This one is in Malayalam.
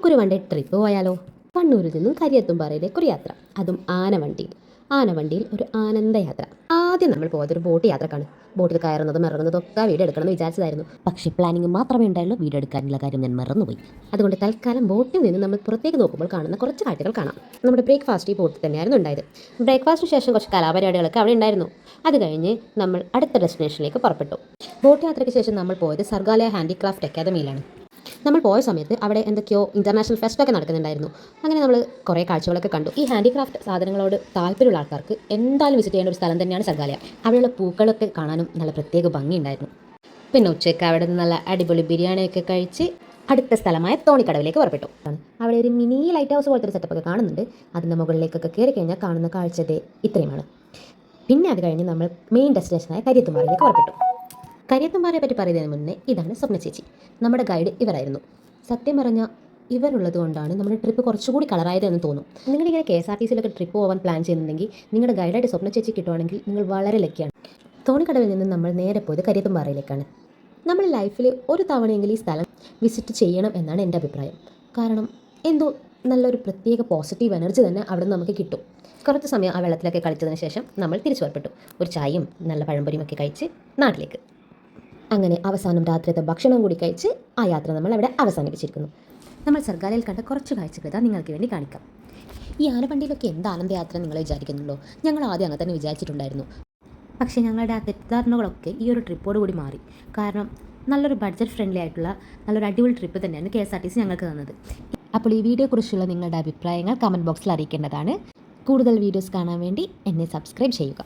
നമുക്കൊരു വണ്ടി ട്രിപ്പ് പോയാലോ? കണ്ണൂരിൽ നിന്നും കരിയത്തുംപാറയിലേക്ക് ഒരു യാത്ര. അതും ആനവണ്ടിയിൽ ആനവണ്ടിയിൽ ഒരു ആനന്ദയാത്ര ആദ്യം നമ്മൾ പോയത് ഒരു ബോട്ട് യാത്രക്കാണ്. ബോട്ടിൽ കയറുന്നതും ഇറങ്ങുന്നതും ഒക്കെ വീഡിയോ എടുക്കണമെന്ന് വിചാരിച്ചതായിരുന്നു. പക്ഷേ പ്ലാനിങ് മാത്രമേ ഉണ്ടായുള്ളൂ. വീഡിയോ എടുക്കാനുള്ള കാര്യം ഞാൻ മറന്നുപോയി. അതുകൊണ്ട് തൽക്കാലം ബോട്ടിൽ നിന്ന് നമ്മൾ പുറത്തേക്ക് നോക്കുമ്പോൾ കാണുന്ന കുറച്ച് കാഴ്ചകൾ കാണാം. നമ്മുടെ ബ്രേക്ക്ഫാസ്റ്റ് ഈ ബോട്ടിൽ തന്നെയായിരുന്നു ഉണ്ടായത്. ബ്രേക്ക്ഫാസ്റ്റിന് ശേഷം കുറച്ച് കലാപരിപാടികളൊക്കെ അവിടെ ഉണ്ടായിരുന്നു. അത് കഴിഞ്ഞ് നമ്മൾ അടുത്ത ഡെസ്റ്റിനേഷനിലേക്ക് പുറപ്പെട്ടു. ബോട്ട് യാത്രയ്ക്ക് ശേഷം നമ്മൾ പോയത് സർഗാലയ ഹാൻഡിക്രാഫ്റ്റ് അക്കാദമിയിലാണ് നമ്മൾ പോയ സമയത്ത് അവിടെ എന്തൊക്കെയോ ഇന്റർനാഷണൽ ഫെസ്റ്റൊക്കെ നടക്കുന്നുണ്ടായിരുന്നു. അങ്ങനെ നമ്മൾ കുറേ കാഴ്ചകളൊക്കെ കണ്ടു. ഈ ഹാൻഡിക്രാഫ്റ്റ് സാധനങ്ങളോട് താല്പര്യമുള്ള ആൾക്കാർക്ക് എന്തായാലും വിസിറ്റ് ചെയ്യേണ്ട ഒരു സ്ഥലം തന്നെയാണ് സർഗാലയ. അവിടെയുള്ള പൂക്കളൊക്കെ കാണാനും നല്ല പ്രത്യേക ഭംഗിയുണ്ടായിരുന്നു. പിന്നെ ഉച്ചയ്ക്ക് അവിടെ നിന്ന് നല്ല അടിപൊളി ബിരിയാണിയൊക്കെ കഴിച്ച് അടുത്ത സ്ഥലമായ തോണിക്കടവിലേക്ക് പുറപ്പെട്ടു. അവിടെ ഒരു മിനി ലൈറ്റ് ഹൗസ് പോലത്തെ ഒരു സെറ്റപ്പ് ഒക്കെ കാണുന്നുണ്ട്. അതിന്റെ മുകളിലേക്കൊക്കെ കയറി കഴിഞ്ഞാൽ കാണുന്ന കാഴ്ചതേ ഇത്രയുമാണ്. പിന്നെ അത് കഴിഞ്ഞ് നമ്മൾ മെയിൻ ഡെസ്റ്റിനേഷനായ കരിയത്തുമാറിലേക്ക് പുറപ്പെട്ടു. കരിയത്തുമാരെ പറ്റി പറയുന്നതിന് മുന്നേ ഇതാണ് സ്വപ്ന ചേച്ചി. നമ്മുടെ ഗൈഡ് ഇവരായിരുന്നു. സത്യം പറഞ്ഞ ഇവരുള്ളത് കൊണ്ടാണ് നമ്മുടെ ട്രിപ്പ് കുറച്ചുകൂടി കളറായതെന്ന് തോന്നും. നിങ്ങളിങ്ങനെ കെ എസ് ആർ ടി സിയിലൊക്കെ ട്രിപ്പ് പോകാൻ പ്ലാൻ ചെയ്യുന്നുണ്ടെങ്കിൽ നിങ്ങളുടെ ഗൈഡായിട്ട് സ്വപ്ന ചേച്ചി കിട്ടുവാണെങ്കിൽ നിങ്ങൾ വളരെ ലക്കിയാണ് തോണിക്കടവിൽ നിന്ന് നമ്മൾ നേരെ പോയത് കരിയത്തുംപാറയിലേക്കാണ് നമ്മൾ ലൈഫിൽ ഒരു തവണയെങ്കിലും ഈ സ്ഥലം വിസിറ്റ് ചെയ്യണം എന്നാണ് എന്റെ അഭിപ്രായം. കാരണം എന്തോ നല്ലൊരു പ്രത്യേക പോസിറ്റീവ് എനർജി തന്നെ അവിടെ നിന്ന് നമുക്ക് കിട്ടും. കുറച്ച് സമയം ആ വെള്ളത്തിലൊക്കെ കളിച്ചതിന് ശേഷം നമ്മൾ തിരിച്ചു പുറപ്പെട്ടു ഒരു ചായയും നല്ല പഴംപൊരിയും ഒക്കെ കഴിച്ച് നാട്ടിലേക്ക്. അങ്ങനെ അവസാനം രാത്രിയത്തെ ഭക്ഷണം കൂടി കഴിച്ച് ആ യാത്ര നമ്മൾ അവിടെ അവസാനിപ്പിച്ചിരിക്കുന്നു. നമ്മൾ സർഗാലയിൽ കണ്ട കുറച്ച് കാഴ്ചകൾ നിങ്ങൾക്ക് വേണ്ടി കാണിക്കാം. ഈ ആനവണ്ടിയിലൊക്കെ എന്ത് ആനന്ദയാത്ര നിങ്ങൾ വിചാരിക്കുന്നുള്ളൂ ഞങ്ങൾ ആദ്യം അങ്ങനെ തന്നെ വിചാരിച്ചിട്ടുണ്ടായിരുന്നു. പക്ഷേ ഞങ്ങളുടെ ആ തെറ്റിദ്ധാരണകളൊക്കെ ഈ ഒരു ട്രിപ്പോട് കൂടി മാറി. കാരണം നല്ലൊരു ബഡ്ജറ്റ് ഫ്രണ്ട്ലി ആയിട്ടുള്ള നല്ലൊരു അടിപൊളി ട്രിപ്പ് തന്നെയാണ് K S R T C ഞങ്ങൾക്ക് തന്നത്. അപ്പോൾ ഈ വീഡിയോയെക്കുറിച്ചുള്ള നിങ്ങളുടെ അഭിപ്രായങ്ങൾ കമന്റ് ബോക്സിൽ അറിയിക്കേണ്ടതാണ്. കൂടുതൽ വീഡിയോസ് കാണാൻ വേണ്ടി എന്നെ സബ്സ്ക്രൈബ് ചെയ്യുക.